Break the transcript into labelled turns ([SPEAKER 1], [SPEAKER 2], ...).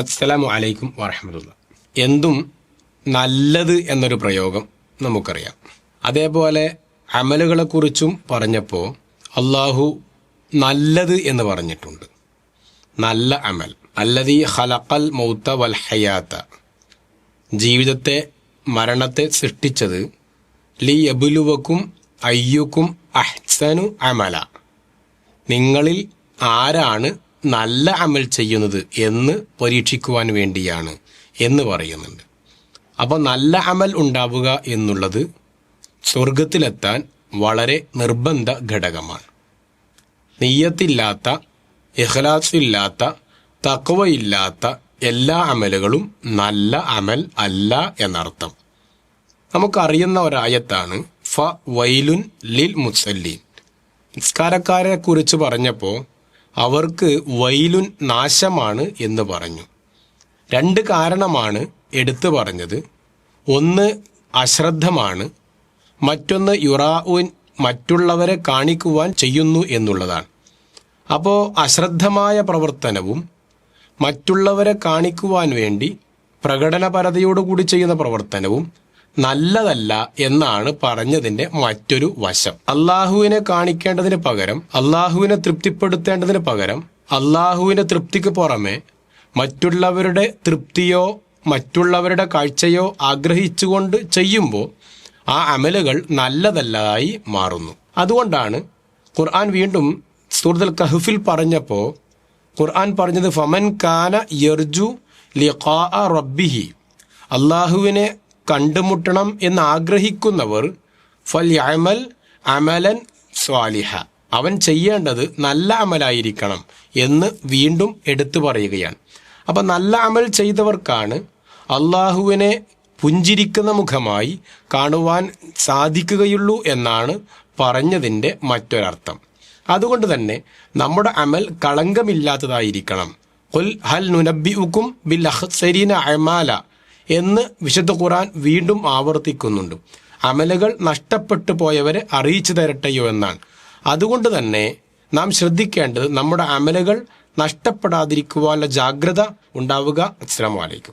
[SPEAKER 1] അസ്സലാമു അലൈക്കും വറഹമത്തുള്ള. എന്തും നല്ലത് എന്നൊരു പ്രയോഗം നമുക്കറിയാം. അതേപോലെ അമലുകളെക്കുറിച്ചും പറഞ്ഞപ്പോൾ അള്ളാഹു നല്ലത് എന്ന് പറഞ്ഞിട്ടുണ്ട്. നല്ല അമൽ. അല്ലതി ഹലക്കൽ മൗത്ത വൽ ഹയാത്ത. ജീവിതത്തെ മരണത്തെ സൃഷ്ടിച്ചത് ലി അബുലുവക്കും അയ്യുക്കും അഹ്സനു അമല. നിങ്ങളിൽ ആരാണ് നല്ല അമൽ ചെയ്യുന്നത് എന്ന് പരീക്ഷിക്കുവാൻ വേണ്ടിയാണ് എന്ന് പറയുന്നുണ്ട്. അപ്പോൾ നല്ല അമൽ ഉണ്ടാവുക എന്നുള്ളത് സ്വർഗത്തിലെത്താൻ വളരെ നിർബന്ധ ഘടകമാണ്. നെയ്യത്തില്ലാത്ത ഇഹ്ലാസില്ലാത്ത തക്കവയില്ലാത്ത എല്ലാ അമലുകളും നല്ല അമൽ അല്ല എന്നർത്ഥം. നമുക്കറിയുന്ന ഒരായത്താണ് ഫ വൈലുൻ ലിൽ മുസല്ലീൻ. നിസ്കാരക്കാരെ കുറിച്ച് പറഞ്ഞപ്പോൾ അവർക്ക് വൈലുൻ നാശമാണ് എന്ന് പറഞ്ഞു. രണ്ട് കാരണമാണ് എടുത്തു പറഞ്ഞത്. ഒന്ന് അശ്രദ്ധമാണ്. മറ്റൊന്ന് യുറാഉൻ മറ്റുള്ളവരെ കാണിക്കുവാൻ ചെയ്യുന്നു എന്നുള്ളതാണ്. അപ്പോൾ അശ്രദ്ധമായ പ്രവർത്തനവും മറ്റുള്ളവരെ കാണിക്കുവാൻ വേണ്ടി പ്രകടനപരതയോടുകൂടി ചെയ്യുന്ന പ്രവർത്തനവും നല്ലതല്ല എന്നാണ് പറഞ്ഞതിന്റെ മറ്റൊരു വശം. അള്ളാഹുവിനെ കാണിക്കേണ്ടതിന് പകരം അള്ളാഹുവിനെ തൃപ്തിപ്പെടുത്തേണ്ടതിന് പകരം അള്ളാഹുവിന്റെ തൃപ്തിക്ക് പുറമെ മറ്റുള്ളവരുടെ തൃപ്തിയോ മറ്റുള്ളവരുടെ കാഴ്ചയോ ആഗ്രഹിച്ചുകൊണ്ട് ചെയ്യുമ്പോൾ ആ അമലുകൾ നല്ലതല്ലായി മാറുന്നു. അതുകൊണ്ടാണ് ഖുർആൻ വീണ്ടും സൂറത്തുൽ കഹഫിൽ പറഞ്ഞപ്പോൾ ഖുർആൻ പറഞ്ഞത് ഫമൻ കാന യർജു ലിഖാ റബ്ബിഹി. അള്ളാഹുവിനെ കണ്ടുമുട്ടണം എന്ന് ആഗ്രഹിക്കുന്നവർ ഫൽ അമൽ അമലൻ സ്വാലിഹ അവൻ ചെയ്യേണ്ടത് നല്ല അമലായിരിക്കണം എന്ന് വീണ്ടും എടുത്തു പറയുകയാണ്. അപ്പം നല്ല അമൽ ചെയ്തവർക്കാണ് അള്ളാഹുവിനെ പുഞ്ചിരിക്കുന്ന മുഖമായി കാണുവാൻ സാധിക്കുകയുള്ളൂ എന്നാണ് പറഞ്ഞതിന്റെ മറ്റൊരർത്ഥം. അതുകൊണ്ട് തന്നെ നമ്മുടെ അമൽ കളങ്കമില്ലാത്തതായിരിക്കണം. ഖുൽ ഹൽ നുനബിഉക്കും ബിൽ അഹ്സരീന അമാല എന്ന് വിശുദ്ധ ഖുർആൻ വീണ്ടും ആവർത്തിക്കുന്നുണ്ട്. അമലുകൾ നഷ്ടപ്പെട്ടു പോയവരെ അറിയിച്ചു തരട്ടെയോ എന്നാണ്. അതുകൊണ്ട് തന്നെ നാം ശ്രദ്ധിക്കേണ്ടത് നമ്മുടെ അമലുകൾ നഷ്ടപ്പെടാതിരിക്കുവാനുള്ള ജാഗ്രത ഉണ്ടാവുക. അസ്സാം വലൈക്കും